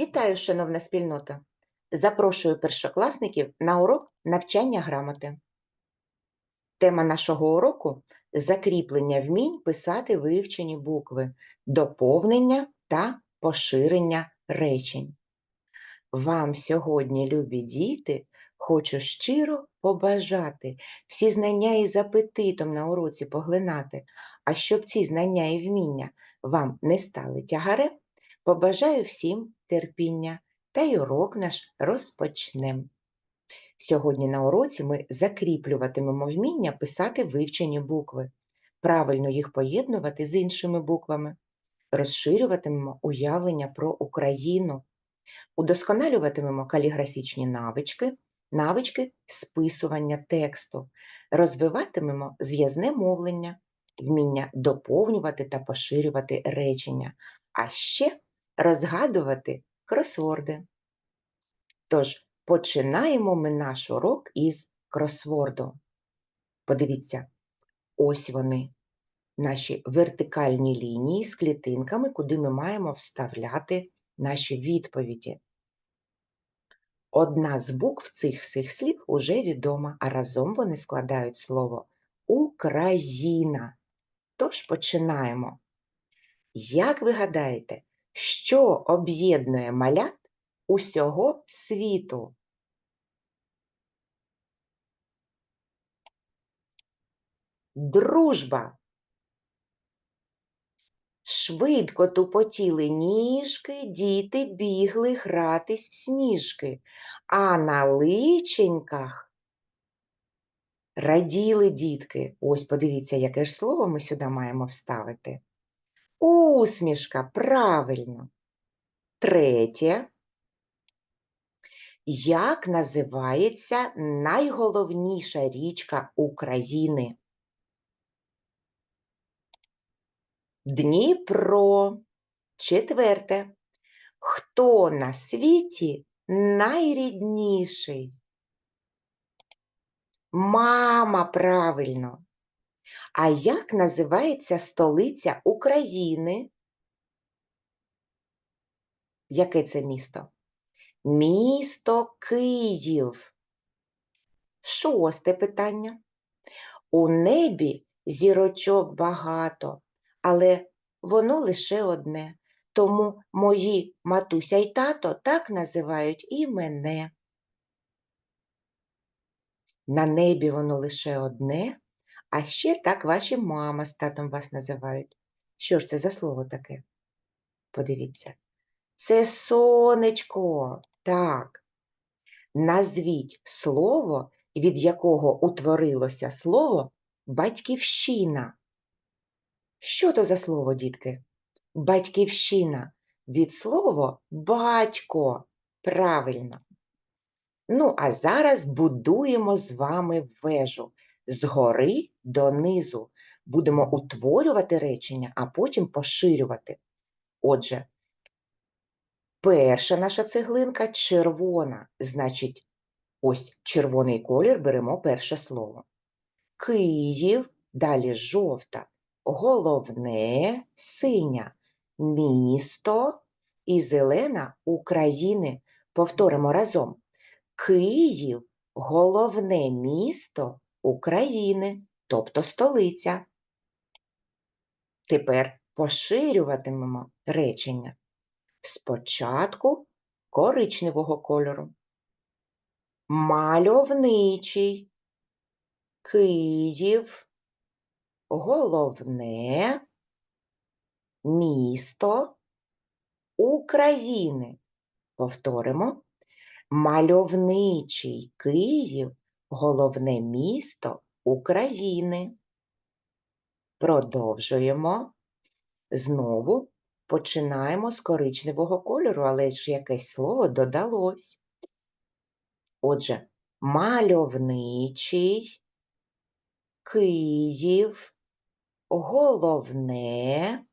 Вітаю, шановна спільнота! Запрошую першокласників на урок навчання грамоти. Тема нашого уроку закріплення вмінь писати вивчені букви, доповнення та поширення речень. Вам сьогодні, любі діти, хочу щиро побажати всі знання і з апетитом на уроці поглинати, а щоб ці знання і вміння вам не стали тягарем, побажаю всім терпіння та й урок наш розпочнем. Сьогодні на уроці ми закріплюватимемо вміння писати вивчені букви, правильно їх поєднувати з іншими буквами, розширюватимемо уявлення про Україну, удосконалюватимемо каліграфічні навички, навички списування тексту, розвиватимемо зв'язне мовлення, вміння доповнювати та поширювати речення, а ще розгадувати кросворди. Тож, починаємо ми наш урок із кросворду. Подивіться, ось вони, наші вертикальні лінії з клітинками, куди ми маємо вставляти наші відповіді. Одна з букв цих всіх слів уже відома, а разом вони складають слово Україна. Тож починаємо. Як ви гадаєте, що об'єднує малят усього світу? Дружба. Швидко тупотіли ніжки, діти бігли гратись в сніжки, а на личеньках раділи дітки. Ось подивіться, яке ж слово ми сюди маємо вставити. Усмішка, правильно. Третє. Як називається найголовніша річка України? Дніпро. Четверте. Хто на світі найрідніший? Мама, правильно. А як називається столиця України? Яке це місто? Місто Київ. Шосте питання. У небі зірочок багато, але воно лише одне. Тому мої матуся й тато так називають і мене. На небі воно лише одне, а ще так ваші мама з татом вас називають. Що ж це за слово таке? Подивіться. Це сонечко. Так. Назвіть слово, від якого утворилося слово батьківщина. Що то за слово, дітки? Батьківщина. Від слова батько. Правильно. Ну, а зараз будуємо з вами вежу згори донизу. Будемо утворювати речення, а потім поширювати. Отже, перша наша цеглинка червона, значить, ось червоний колір беремо перше слово. Київ, далі жовта, головне синя, місто і зелена України. Повторимо разом. Київ головне місто України, тобто столиця. Тепер поширюватимемо речення. Спочатку коричневого кольору. Мальовничий. Київ. Головне місто України. Повторимо. Мальовничий Київ головне місто України. Продовжуємо. Знову починаємо з коричневого кольору, але ж якесь слово додалось. Отже, мальовничий, Київ, головне,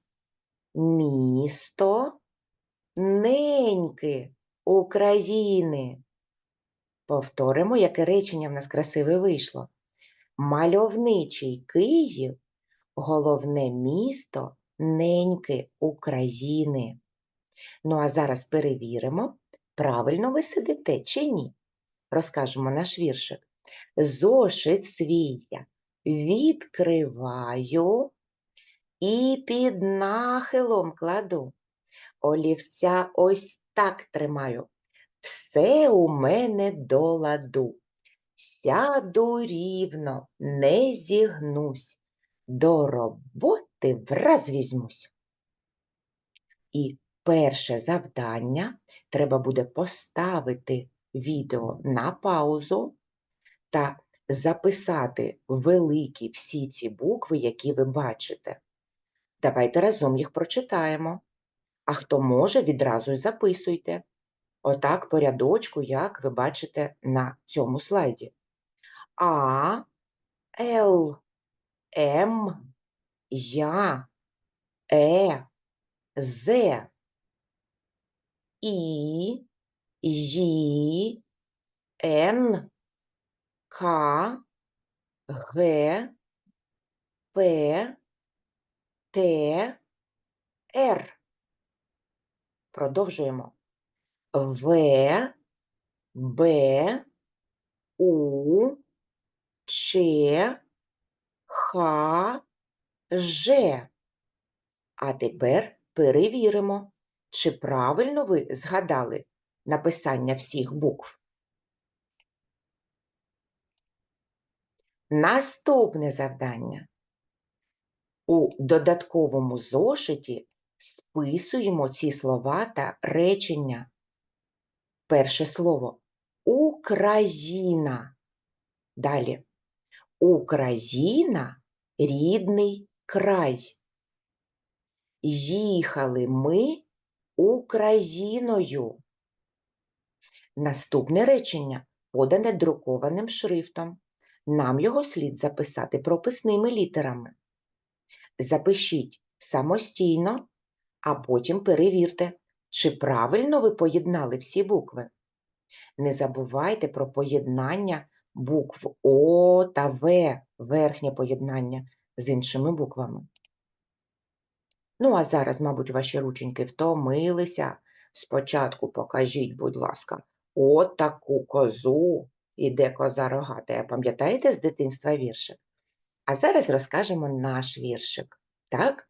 місто, неньки України. Повторимо, яке речення в нас красиве вийшло. Мальовничий Київ головне місто неньки України. Ну а зараз перевіримо, правильно ви сидите чи ні. Розкажемо наш віршик. Зошит свій відкриваю і під нахилом кладу. Олівця ось так тримаю. Все у мене до ладу. Сяду рівно, не зігнусь, до роботи враз візьмусь. І перше завдання треба буде поставити відео на паузу та записати великі всі ці букви, які ви бачите. Давайте разом їх прочитаємо. А хто може, відразу й записуйте. Отак по рядочку, як ви бачите на цьому слайді. А, Л, М, Я, Е, З, І, Й, Н, К, Г, П, Т, Р. Продовжуємо. В, Б, У, Ч, Х, Ж. А тепер перевіримо, чи правильно ви згадали написання всіх букв. Наступне завдання. У додатковому зошиті списуємо ці слова та речення. Перше слово Україна. Далі. Україна рідний край. Їхали ми Україною. Наступне речення подане друкованим шрифтом. Нам його слід записати прописними літерами. Запишіть самостійно, а потім перевірте, чи правильно ви поєднали всі букви. Не забувайте про поєднання букв О та В, верхнє поєднання з іншими буквами. Ну, а зараз, мабуть, ваші рученьки втомилися. Спочатку покажіть, будь ласка, от таку козу іде коза рогата. Пам'ятаєте з дитинства віршик? А зараз розкажемо наш віршик. Так?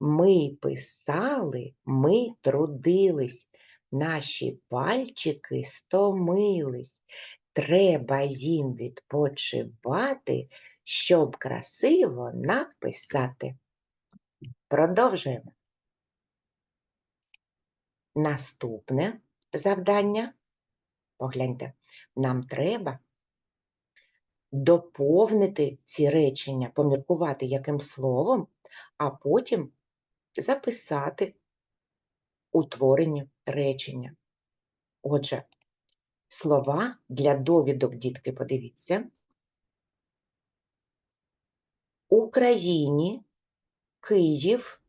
Ми писали, ми трудились, наші пальчики стомились. Треба їм відпочивати, щоб красиво написати. Продовжуємо. Наступне завдання. Погляньте, нам треба доповнити ці речення, поміркувати яким словом, а потім записати утворені речення. Отже, слова для довідок, дітки, подивіться. Україні, Київ,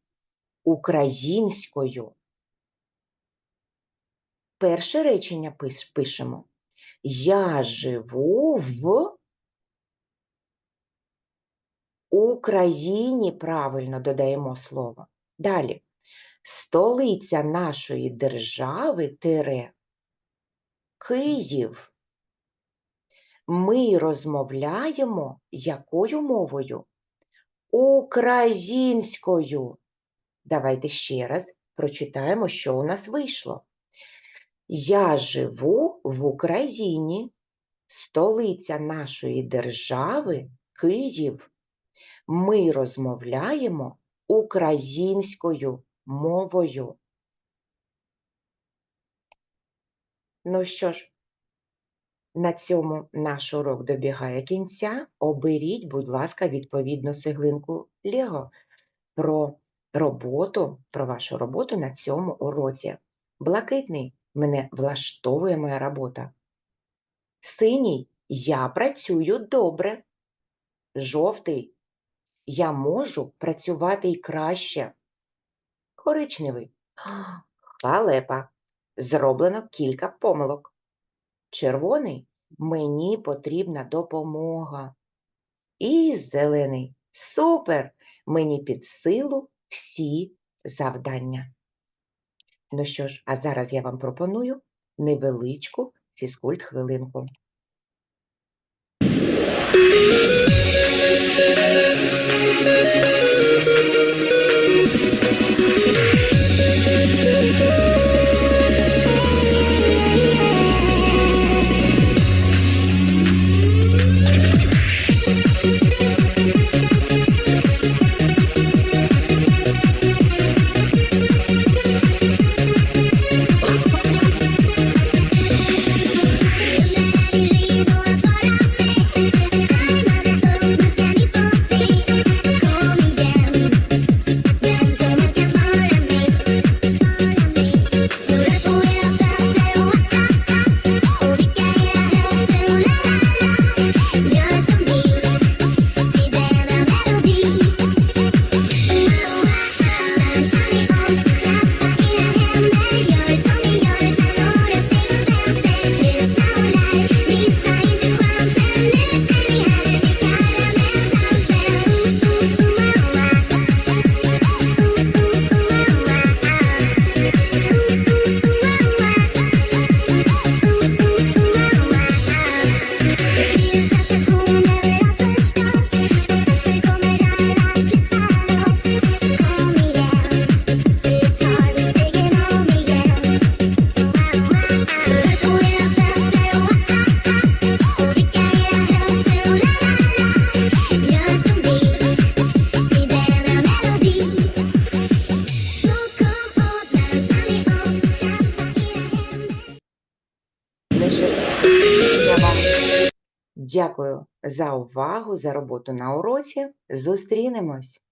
українською. Перше речення пиш- пишемо. Я живу в Україні, правильно додаємо слово. Далі. Столиця нашої держави тире Київ. Ми розмовляємо якою мовою? Українською. Давайте ще раз прочитаємо, що у нас вийшло. Я живу в Україні, столиця нашої держави Київ. Ми розмовляємо українською мовою. Ну що ж, на цьому наш урок добігає кінця. Оберіть, будь ласка, відповідну цеглинку Лего про роботу, про вашу роботу на цьому уроці. Блакитний мене влаштовує моя робота. Синій я працюю добре. Жовтий я можу працювати й краще. Коричневий. Халепа. Зроблено кілька помилок. Червоний мені потрібна допомога. І зелений. Супер! Мені під силу всі завдання. Ну що ж, а зараз я вам пропоную невеличку фізкульт-хвилинку. Дякую за увагу, за роботу на уроці. Зустрінемось!